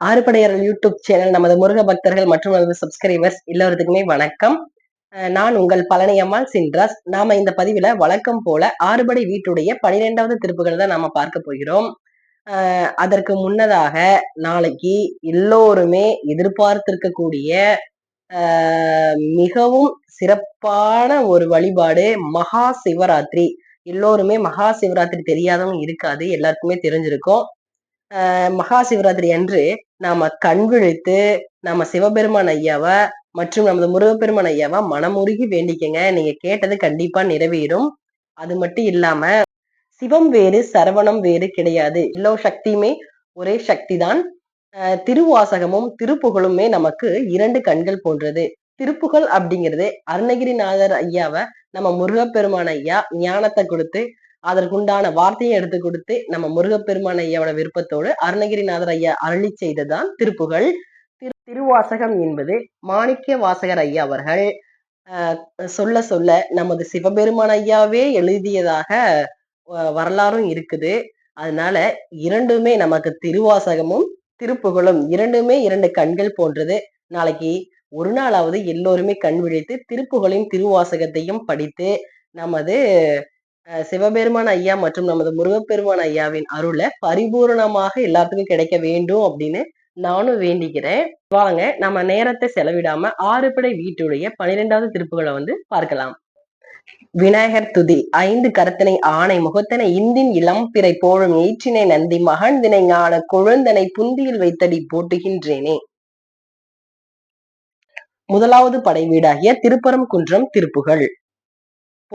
ஆறுபடையர்கள் YouTube channel நமது முருக பக்தர்கள் மற்றும் நமது சப்ஸ்கிரைபர்ஸ் எல்லோருக்குமே வணக்கம். நான் உங்கள் பழனியம்மாள் சின்ராஸ். நாம இந்த பதிவுல வழக்கம் போல ஆறுபடை வீட்டுடைய பனிரெண்டாவது திருப்புகள் தான் நாம பார்க்க போகிறோம். அதற்கு முன்னதாக நாளைக்கு எல்லோருமே எதிர்பார்த்திருக்கக்கூடிய மிகவும் சிறப்பான ஒரு வழிபாடு மகா சிவராத்திரி. எல்லோருமே மகா சிவராத்திரி தெரியாதவங்க இருக்காது எல்லாருக்குமே தெரிஞ்சிருக்கும். மகா சிவராத்திரி அன்று நாம கண் விழித்து நாம சிவபெருமான் ஐயாவை மற்றும் நமது முருகப்பெருமான் ஐயாவை மனமுருகி வேண்டிக்கங்க. நீங்க கேட்டது கண்டிப்பா நிறைவேறும். அது மட்டும் இல்லாம சிவம் வேறு சரவணம் வேறு கிடையாது. எல்லா சக்தியுமே ஒரே சக்தி தான் திருவாசகமும் திருப்புகழுமே நமக்கு இரண்டு கண்கள் போன்றது. திருப்புகழ் அப்படிங்கிறது அருணகிரிநாதர் ஐயாவை நம்ம முருகப்பெருமான ஐயா ஞானத்தை கொடுத்து அதற்குண்டான வார்த்தையை எடுத்து கொடுத்து நம்ம முருகப்பெருமான் ஐயாவோட விருப்பத்தோடு அருணகிரிநாதர் ஐயா அருளி செய்ததான் திருப்புகள் திரு திருவாசகம் என்பது மாணிக்க வாசகர் ஐயா அவர்கள் சொல்ல சொல்ல நமது சிவபெருமான் ஐயாவே எழுதியதாக வரலாறும் இருக்குது. அதனால இரண்டுமே நமக்கு திருவாசகமும் திருப்புகழும் இரண்டுமே இரண்டு கண்கள் போன்றது. நாளைக்கு ஒரு நாளாவது எல்லோருமே கண் விழித்து திருப்புகளையும் திருவாசகத்தையும் படித்து நமது சிவபெருமான் ஐயா மற்றும் நமது முருகப்பெருமான் ஐயாவின் அருளை பரிபூர்ணமாக எல்லாத்துக்கும் கிடைக்க வேண்டும் அப்படின்னு நானும் வேண்டிக்கிறேன். வாங்க நம்ம நேரத்தை செலவிடாம ஆறுபடை வீட்டுடைய பனிரெண்டாவது திருப்புகளை வந்து பார்க்கலாம். விநாயகர் துதி ஐந்து கரத்தனை ஆணை முகத்தனை இந்தின் இளம் பிறை போழும் ஈற்றினை நந்தி மகன்தினை ஞான குழந்தனை புந்தியில் வைத்தடி போட்டுகின்றேனே. முதலாவது படை வீடாகிய திருப்பரம் குன்றம் திருப்புகள்.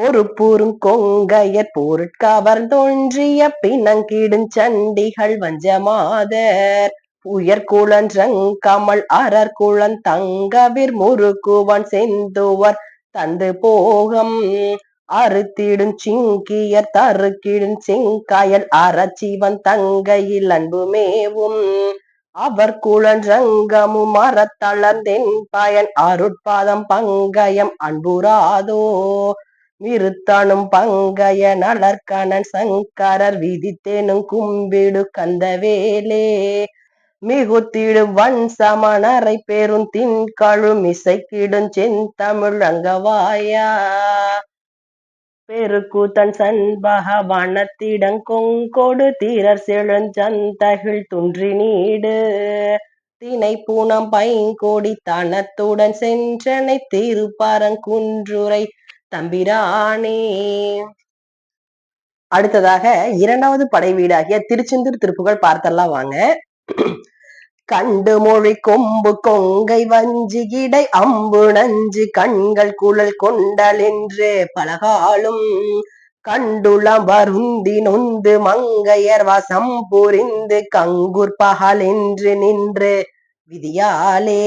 பொறுப்பூரும் கொங்கையர் பொருட்கவர் தோன்றிய பின்னங்கிடும் சண்டிகள் வஞ்சமாதர். உயர் குளன்றங் கமல் அரர் குளன் தங்கவிர் முறுக்குவன் செந்துவர் தந்து போகம். அறுத்திடும் சிங்கியர் தருக்கிடும் செங்காயல் அறச்சிவன் தங்கையில் அன்புமேவும். அவர் குளன்றங்கமும் மரத்தளர்ந்தென் பயன் அருட்பாதம் பங்கயம் அன்புராதோ விருத்தானும் பங்கைய நலர்கணன் சங்கரர் விதித்தேனும் கும்பிடு கந்தவேலே. மிகுத்திடும் வன் சமணரை பெரும் தின்கழும் இசைக்கிடும் செந்தமிழ் அங்கவாயா பெருக்கூத்தன் சண்பக வனத்திடம் கொங்கொடு தீரர் செழுஞ்சந்தகில் துன்றி நீடு தினை பூனம் பைங்கோடி தனத்துடன் சென்றனை திருப்பரங்குன்றுரை தம்பிரானே. அடுத்ததாக இரண்டாவது படை வீடாகிய திருச்செந்தூர் திருப்புகள் பார்த்தெல்லாம் வாங்க. கண்டு மொழி கொம்பு கொங்கை வஞ்சி கிடை அம்பு நஞ்சு கண்கள் குழல் கொண்டல் என்று பலகாலும் கண்டுளம் வருந்தி நொந்து மங்கையர் வசம் புரிந்து கங்குர் பகல் என்று நின்று விதியாலே.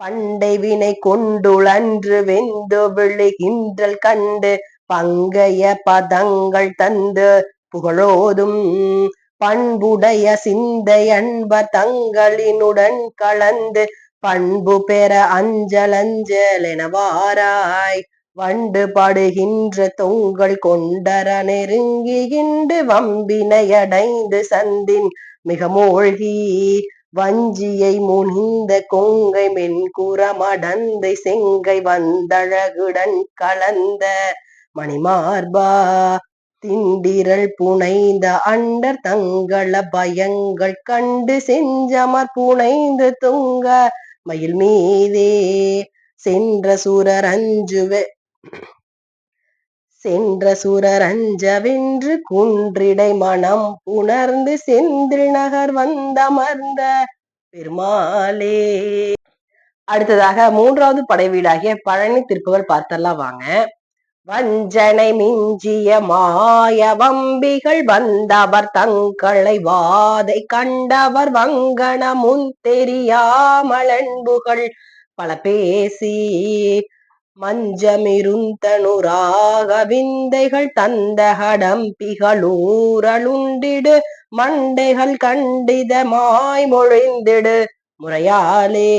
பண்டை வினை கொண்டுளன்று வெந்து விழுகின்றல் கண்டு பங்கைய பதங்கள் தந்து புகழோதும் பண்புடைய சிந்தை அன்பர் தங்களினுடன் கலந்து பண்பு பெற அஞ்சலஞ்சல் எனவாராய் வண்டு படுகின்ற தொங்கல் கொண்டர நெருங்கிகின்று வம்பினையடைந்து சந்தின் மிக மூழ்கி வஞ்சியை முனிந்த கொங்கை மென்குறமடந்தை செங்கை வந்தழகுடன் கலந்த மணிமார்பா. திண்டிரல் புனைந்த அண்டர் தங்கள பயங்கள் கண்டு செஞ்சமர் புனைந்து துங்க மயில் மீதே சென்ற சுரர் அஞ்சுவே சென்ற சூரர் அஞ்சவென்று குன்றிடை மனம் புணர்ந்து செந்தில் நகர் வந்தமர்ந்த பெருமாளே. அடுத்ததாக மூன்றாவது படைவீடாகிய பழனி திருப்புகள் பார்த்தெல்லாம் வாங்க. வஞ்சனை மிஞ்சிய மாய வம்பிகள் வந்தவர் தங்களை வாதை கண்டவர் வங்கன முன் தெரியாமலன்புகள் பல பேசி மஞ்சமிருந்தனுராக விந்தைகள் தந்தகடம்பிகளூரலுண்டிடு மண்டைகள் கண்டிதமாய் மொழிந்திடு. முறையாலே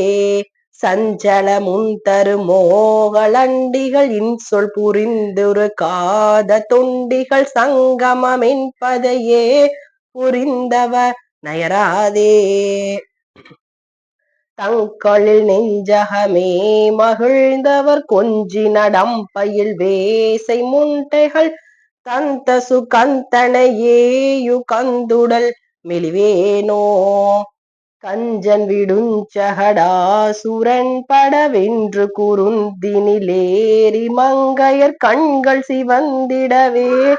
சஞ்சல முந்தரு மோகலண்டிகள் இன்சொல் புரிந்துரு காத தொண்டிகள் சங்கமமின்பதையே புரிந்தவ நயராதே. தங்களில் நெஞ்சகமே மகிழ்ந்தவர் கொஞ்சி நடம் பயில் வேசை முண்டைகள் தந்த சுகந்தனையேயு கந்துடல் மெலிவேனோ. கஞ்சன் விடுஞ்சகடாசுரன் படவென்று குறுந்தினிலேறி மங்கையர் கண்கள் சிவந்திடவே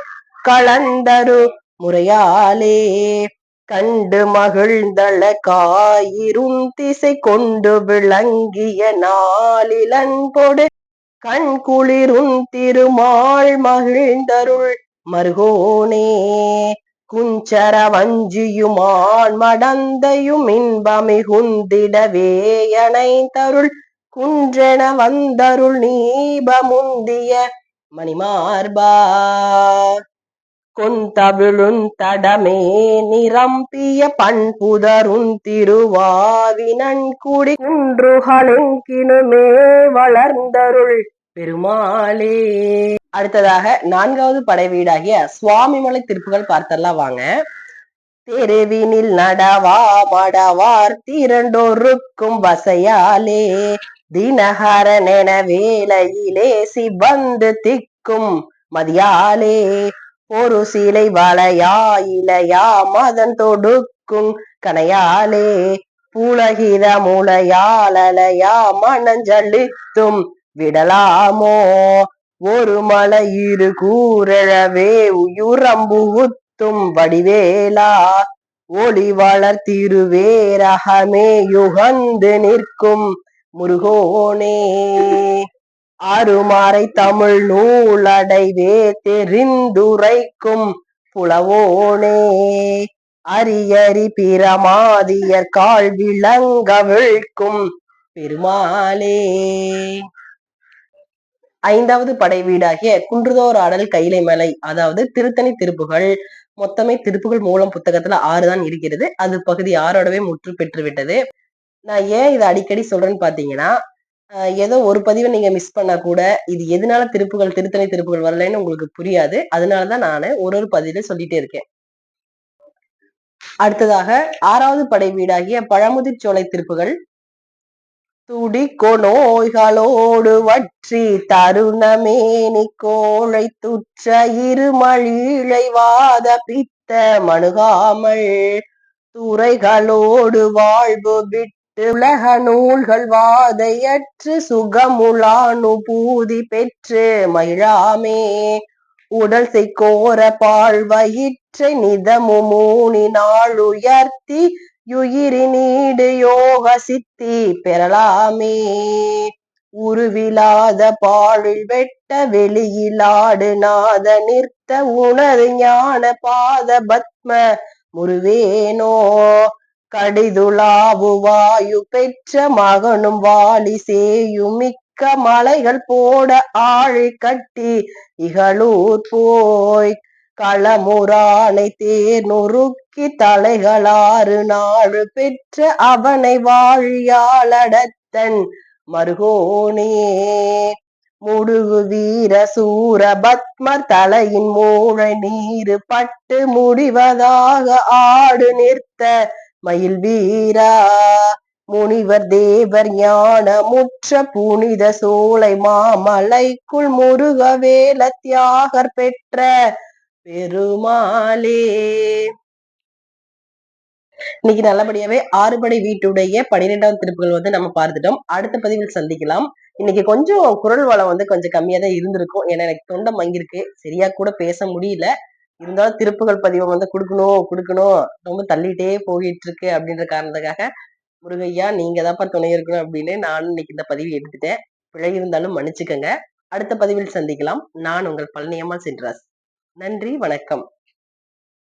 கலந்தரு முறையாலே. கண்டு மகிழ்ந்தள காயிரும் திசை கொண்டு விளங்கிய நாளிலன்பொடு கண் குளிரும் திருமால் மகிழ்ந்தருள் மருகோனே குஞ்சர வஞ்சியுமான் மடந்தையும் இன்பமிகுந்திடவே அணைந்தருள் குன்றென வந்தருள் நீபமுந்திய மணிமார்பா கொந்தவிழுந் தடமே நிரம்பிய பண்புதருந் திருவாவினன்குடி குன்றுகளெங்கினுமே வளர்ந்தருள் பெருமாளே. அடுத்ததாக நான்காவது படைவீடாகிய சுவாமிமலை திருப்புகள் பார்த்தல்லாம் வாங்க. தெருவினில் நடவா மடவார் திரண்டோருக்கும் வசையாலே தினகரனென வேலையிலே சிவந்து திக்கும் மதியாலே ஒரு சிலை வளையா இலையா மதன் தொடுக்கும் கனையாலே புலகித முளையாலலையா மணஞ்சலித்தும் விடலாமோ? ஒரு மலை இரு கூறழவே உயுரம்பு உத்தும் வடிவேலா. ஒளி வளர் திருவேரகமே யுகந்து நிற்கும் முருகோனே. அருமறை தமிழ் நூலடைவே தெரிந்துரைக்கும் புலவோனே. அரியரி பிரமாதியர் கால் விளங்க விழ்க்கும் பெருமாளே. ஐந்தாவது படை வீடாகிய குன்றுதோர் ஆடல் கைலை மலை அதாவது திருத்தணி திருப்புகள் மொத்தமே திருப்புகள் மூலம் புத்தகத்துல ஆறு தான் இருக்கிறது. அது பகுதி ஆறோடவே முற்று பெற்று விட்டது. நான் ஏன் இதை அடிக்கடி சொல்றேன்னு பாத்தீங்கன்னா ஏதோ ஒரு பதிவை நீங்க மிஸ் பண்ணா கூட இது எதனால திருப்புகள் திருத்தணி திருப்புகள் வரலன்னு உங்களுக்கு புரியாது. அதனாலதான் நான் ஒரு ஒரு பதில சொல்லிட்டே இருக்கேன். அடுத்ததாக ஆறாவது படை வீடாகிய பழமுதிர் சோலை திருப்புகள். துடிக்கோ நோய்களோடு வற்றி தருணமேனி கோழை துற்ற இருமழிழைவாத பித்த மணுகாமல் துறைகளோடு வாழ்வு விட்டு உலக நூல்கள் வாதையற்று சுகமுலானுபூதி பெற்று மயிழாமே. உடல் செய்கோர பாழ்வயிற்றை நிதமு மூனி நாள் உயர்த்தி யுயிரி நீடு யோக சித்தி பெறலாமே. உருவிலாத பாழில் வெட்ட வெளியிலாடு நாத நிறுத்த உணர் ஞான பாத பத்ம முருவேனோ. கடிதுளாவு வாயு பெற்ற மகனும் வாலி சேயும் மிக்க மலைகள் போட ஆழி கட்டி இகலூர் போய் களமுரானை தேர் நொறுக்கி தலைகளாறு நாடு பெற்ற அவனை வாழியாளடத்தன் மருகோனே. முடுகு வீர சூர பத்மர் தலையின் மூளை நீரு பட்டு முடிவதாக ஆடு நிறுத்த மயில் வீரா முனிவர் தேவர் ஞானமுற்ற புனித சோலை மாமலைக்குள் முருகவேல தியாகர் பெற்ற பெருமாளே. இன்னைக்கு நல்லபடியாவே ஆறுபடை வீட்டுடைய பனிரெண்டாம் திருப்புகள் வந்து நம்ம பார்த்துட்டோம். அடுத்த பதிவில் சந்திக்கலாம். இன்னைக்கு கொஞ்சம் குரல் வளம் வந்து கொஞ்சம் கம்மியா தான் இருந்திருக்கும். ஏன்னா எனக்கு தொண்டை மங்கிருக்கு சரியா கூட பேச முடியல. இருந்தாலும் திருப்புகள் பதிவை வந்து கொடுக்கணும் கொடுக்கணும். ரொம்ப தள்ளிட்டே போயிட்டு இருக்கு அப்படின்ற காரணத்துக்காக முருகையா நீங்க தான்ப்பா துணை இருக்கணும் அப்படின்னு நானும் இன்னைக்கு இந்த பதிவு எடுத்துட்டேன். பிழை இருந்தாலும் மன்னிச்சுக்கங்க. அடுத்த பதிவில் சந்திக்கலாம். நான் உங்கள் பழனியம்மா சென்றாஸ். நன்றி வணக்கம்.